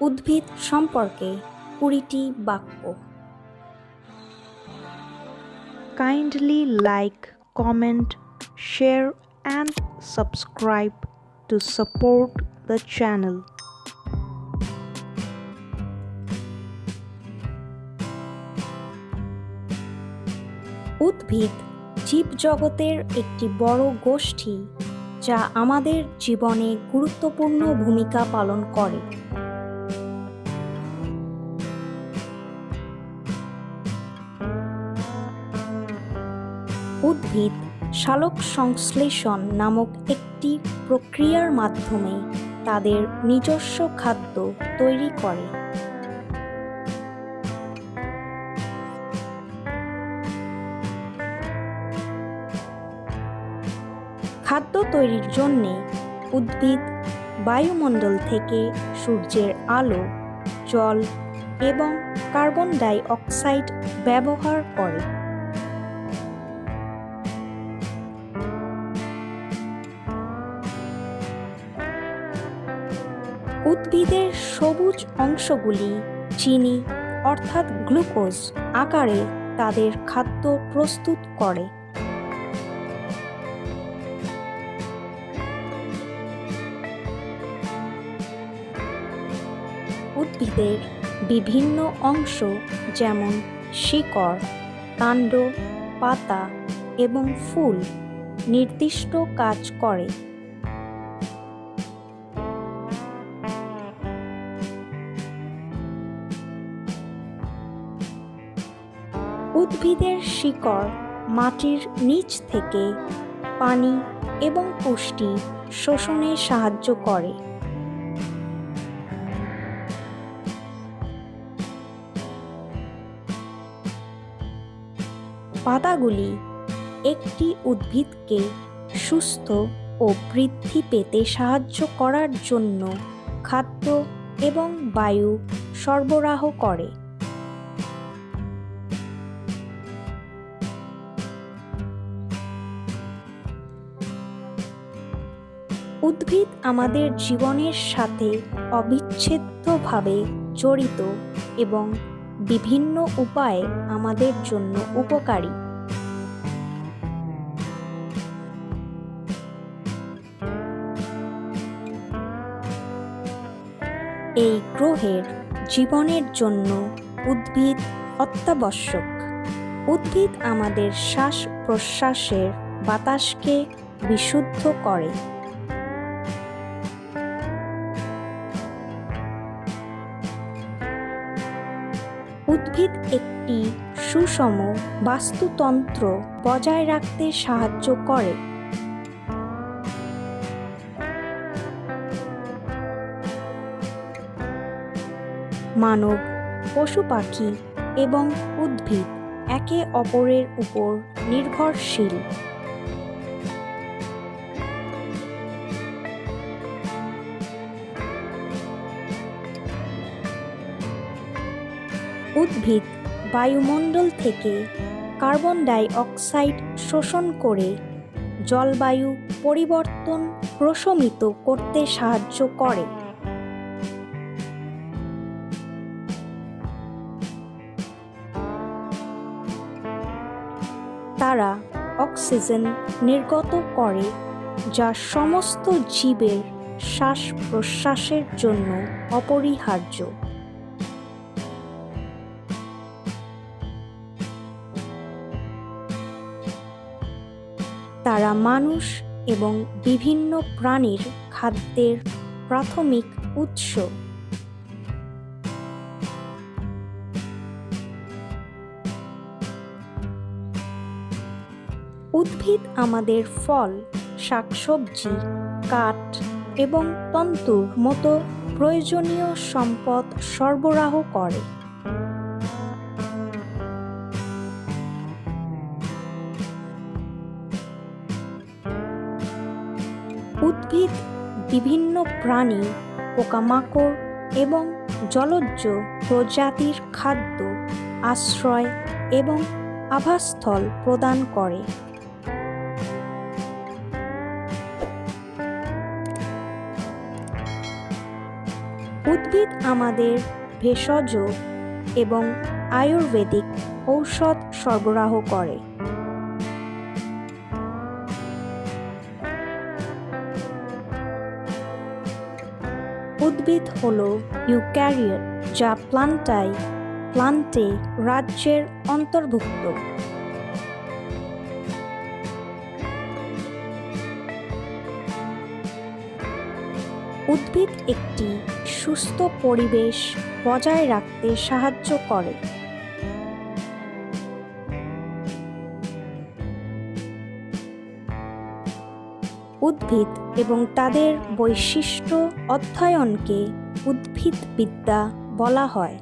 উদ্ভিদ সম্পর্কে কুড়িটি বাক্য। Kindly like comment share and subscribe to support the channel উদ্ভিদ জীবজগতের একটি বড় গোষ্ঠী যা আমাদের জীবনে গুরুত্বপূর্ণ ভূমিকা পালন করে। উদ্ভিদ সালোক সংশ্লেষণ নামক একটি প্রক্রিয়ার মাধ্যমে তাদের নিজস্ব খাদ্য তৈরি করে। খাদ্য তৈরির জন্যে উদ্ভিদ বায়ুমণ্ডল থেকে সূর্যের আলো, জল এবং কার্বন ডাই অক্সাইড ব্যবহার করে। উদ্ভিদের সবুজ অংশগুলি চিনি, অর্থাৎ গ্লুকোজ, আকারে তাদের খাদ্য প্রস্তুত করে। উদ্ভিদের বিভিন্ন অংশ যেমন শিকড়, কাণ্ড, পাতা এবং ফুল নির্দিষ্ট কাজ করে। উদ্ভিদের শিকড় মাটির নিচ থেকে পানি এবং পুষ্টি শোষণে সাহায্য করে। পাতাগুলি একটি উদ্ভিদকে সুস্থ ও বৃদ্ধি পেতে সাহায্য করার জন্য খাদ্য এবং বায়ু সরবরাহ করে। উদ্ভিদ আমাদের জীবনের সাথে অবিচ্ছেদ্যভাবে জড়িত এবং বিভিন্ন উপায়ে আমাদের জন্য উপকারী। এই গ্রহের জীবনের জন্য উদ্ভিদ অত্যাবশ্যক। উদ্ভিদ আমাদের শ্বাস প্রশ্বাসের বাতাসকে বিশুদ্ধ করে। উদ্ভিদ একটি সুষম বাস্তুতন্ত্র বজায় রাখতে সাহায্য করে। মানব, পশু পাখি এবং উদ্ভিদ একে অপরের উপর নির্ভরশীল। উদ্ভিদ বায়ুমণ্ডল থেকে কার্বন ডাই অক্সাইড শোষণ করে জলবায়ু পরিবর্তন প্রশমিত করতে সাহায্য করে। তারা অক্সিজেন নির্গত করে, যা সমস্ত জীবের শ্বাস প্রশ্বাসের জন্য অপরিহার্য। তারা মানুষ এবং বিভিন্ন প্রাণীর খাদ্যের প্রাথমিক উৎস। উদ্ভিদ আমাদের ফল, শাকসবজি, কাঠ এবং তন্তুর মতো প্রয়োজনীয় সম্পদ সরবরাহ করে। উদ্ভিদ, বিভিন্ন প্রাণী, পোকামাকড় এবং জলজ প্রজাতির খাদ্য আশ্রয় এবং আবাসস্থল প্রদান করে। উদ্ভিদ আমাদের ভেষজ এবং আয়ুর্বেদিক ঔষধ সরবরাহ করে। উদ্ভিদ হল ইউক্যারিয়ট যা প্লান্টাই, প্লান্টে রাজ্যের অন্তর্ভুক্ত। উদ্ভিদ একটি সুস্থ পরিবেশ বজায় রাখতে সাহায্য করে। উদ্ভিদ এবং তাদের বৈশিষ্ট্য অধ্যয়নকে উদ্ভিদবিদ্যা বলা হয়।